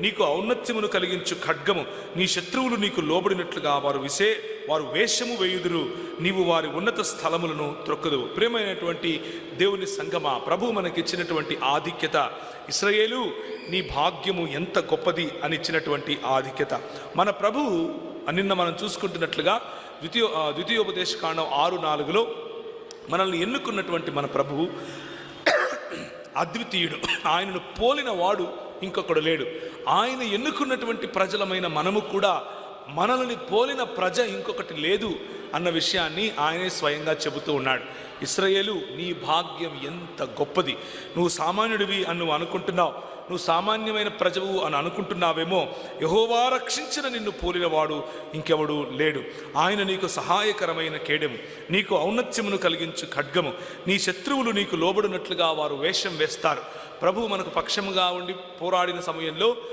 నీకు ఔన్నత్యమును కలిగించు ఖడ్గము. నీ శత్రువులు నీకు లోబడినట్లుగా వారు విసే వారు వేషము వేయుదురు. నీవు వారి ఉన్నత స్థలములను త్రొక్కదు ప్రేమైనటువంటి దేవుని సంగమా ప్రభు మనకిచ్చినటువంటి ఆధిక్యత. ఇస్రయేలు నీ భాగ్యము ఎంత గొప్పది అని ఇచ్చినటువంటి ఆధిక్యత. మన ప్రభువు నిన్న మనం చూసుకుంటున్నట్లుగా ద్వితీయ ద్వితీయోపదేశ కాండం ఆరు నాలుగులో మనల్ని ఎన్నుకున్నటువంటి మన ప్రభువు అద్వితీయుడు. ఆయనను పోలిన వాడు ఇంకొకడు లేడు. ఆయన ఎన్నుకున్నటువంటి ప్రజలమైన మనము కూడా మనల్ని పోలిన ప్రజ ఇంకొకటి లేదు అన్న విషయాన్ని ఆయనే స్వయంగా చెబుతూ ఉన్నాడు. ఇస్రయేలు నీ భాగ్యం ఎంత గొప్పది. నువ్వు సామాన్యుడివి అని నువ్వు అనుకుంటున్నావు. నువ్వు సామాన్యమైన ప్రజవు అని అనుకుంటున్నావేమో యహోవా రక్షించిన నిన్ను పోలినవాడు ఇంకెవడు లేడు. ఆయన నీకు సహాయకరమైన కేడెము నీకు ఔన్నత్యమును కలిగించు ఖడ్గము నీ శత్రువులు నీకు లోబడినట్లుగా వారు వేషం వేస్తారు. ప్రభువు మనకు పక్షముగా ఉండి పోరాడిన సమయంలో